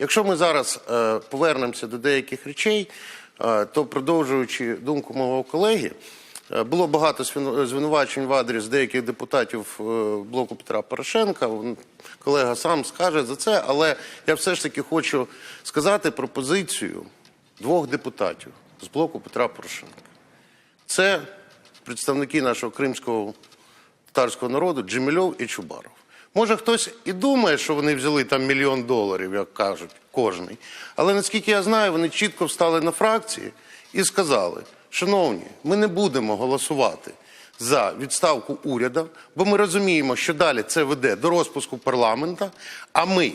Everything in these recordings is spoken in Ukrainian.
Якщо ми зараз е, повернемося до деяких речей, е, то продовжуючи думку мого колеги, е, було багато звинувачень в адрес деяких депутатів блоку Петра Порошенка. Колега сам скаже за це, але я все ж таки хочу сказати про позицію двох депутатів з блоку Петра Порошенка. Це представники нашого кримського татарського народу Джемільов і Чубаров. Може, хтось і думає, що вони взяли там мільйон доларів, як кажуть, кожний. Але наскільки я знаю, вони чітко встали на фракції і сказали: шановні, ми не будемо голосувати за відставку уряду, бо ми розуміємо, що далі це веде до розпуску парламента, а ми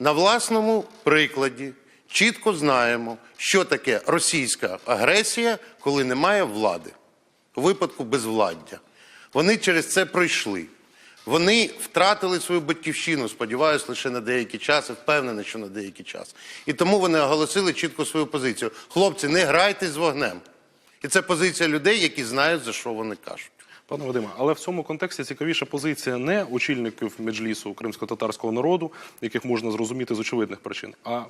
на власному прикладі чітко знаємо, що таке російська агресія, коли немає влади у випадку безвладдя. Вони через це пройшли. Вони втратили свою батьківщину, сподіваюся, лише на деякий час і впевнений, що на деякий час. І тому вони оголосили чітко свою позицію. Хлопці, не грайте з вогнем. І це позиція людей, які знають, за що вони кажуть. Пане Вадиме, але в цьому контексті цікавіша позиція не очільників меджлісу кримсько-татарського народу, яких можна зрозуміти з очевидних причин. А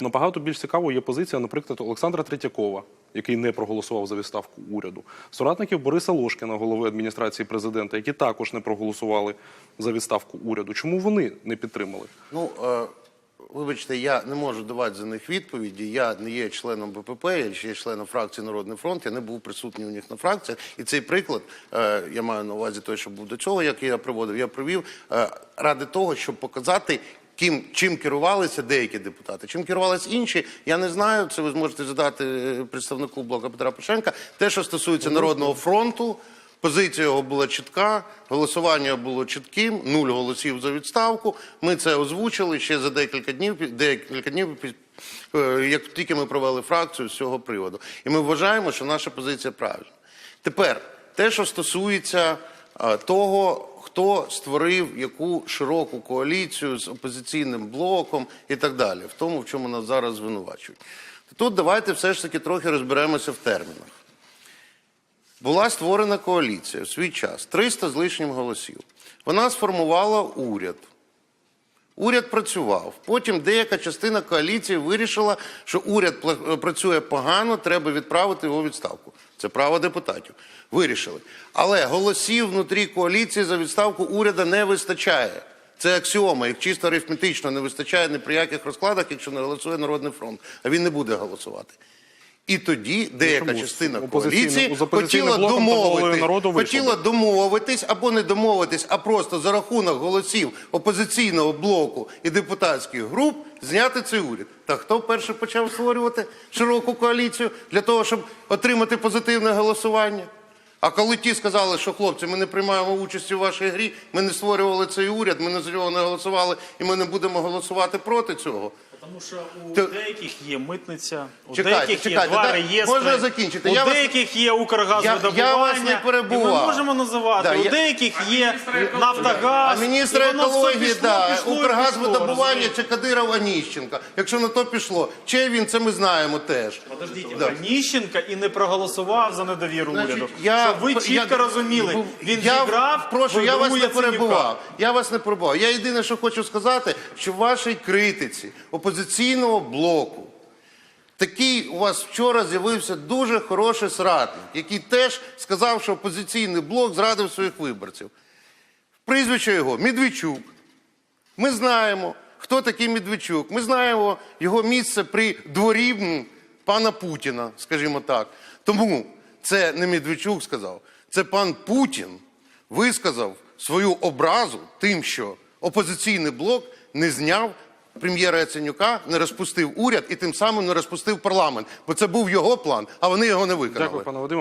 набагато більш цікаво є позиція, наприклад, Олександра Третьякова, який не проголосував за відставку уряду, соратників Бориса Лошкіна, голови адміністрації президента, які також не проголосували за відставку уряду. Чому вони не підтримали? Ну, е, вибачте, я не можу давати за них відповіді. Я не є членом БПП, я ще є членом фракції Народний фронт, я не був присутній у них на фракціях. І цей приклад, е, я маю на увазі той, що був до цього, як я приводив, я привів е, ради того, щоб показати. Ким, чим керувалися деякі депутати, чим керувалися інші, я не знаю. Це ви зможете задати е, представнику блока Петра Порошенка. Те, що стосується Народного фронту, Позиція його була чітка, голосування було чітким, нуль голосів за відставку. Ми це озвучили ще за декілька днів, декілька днів, е, як тільки ми провели фракцію з цього приводу. І ми вважаємо, що наша позиція правильна. Тепер те, що стосується е, того, хто створив яку широку коаліцію з опозиційним блоком і так далі, в тому, в чому нас зараз звинувачують. Тут давайте все ж таки трохи розберемося в термінах. Була створена коаліція в свій час, 300 з лишнім голосів. Вона сформувала уряд. Уряд працював. Потім деяка частина коаліції вирішила, що уряд працює погано, треба відправити його відставку. Це право депутатів. Вирішили. Але голосів внутрі коаліції за відставку уряду не вистачає. Це аксіома, їх чисто арифметично не вистачає ні при яких розкладах, якщо не голосує Народний фронт. А він не буде голосувати. І тоді деяка чому? частина коаліції хотіла блоком домовитись, народу» хотіла домовитись або не домовитись, а просто за рахунок голосів опозиційного блоку і депутатських груп зняти цей уряд. Та хто перший почав створювати широку коаліцію для того, щоб отримати позитивне голосування? А коли ті сказали, що хлопці, ми не приймаємо участі у вашій грі, ми не створювали цей уряд, ми за нього не голосували, і ми не будемо голосувати проти цього. Тому що у деяких є митниця, у Чекайте, деяких чекайте, є два реєстри. можна закінчити? У Я вас- деяких є Укргазвидобування. я вас не перебував. І ми можемо називати. Да, у я- деяких є Нафтогаз. А міністра і воно все екології, пішло, да, пішло, і Укргазвидобування чи Кадиров Аніщенка. Якщо на то пішло, чий він, це ми знаємо теж. Подождіть, Да. Аніщенка і не проголосував за недовіру Значить, уряду. Щоб ви чітко розуміли, він я, зіграв Прошу, я вас не перебував. Я вас не перебував. Я єдине, що хочу сказати, що в вашій критиці опозиційного блоку такий у вас вчора з'явився дуже хороший соратник, який теж сказав, що опозиційний блок зрадив своїх виборців. Прізвище його Медведчук. Ми знаємо, хто такий Медведчук. Ми знаємо його місце при дворі пана Путіна, скажімо так. Тому це не Медведчук сказав, це пан Путін висказав свою образу тим, що опозиційний блок не зняв прем'єра Яценюка, не розпустив уряд і тим самим не розпустив парламент. Бо це був його план, а вони його не виконали. Дякую, пане Вадиме.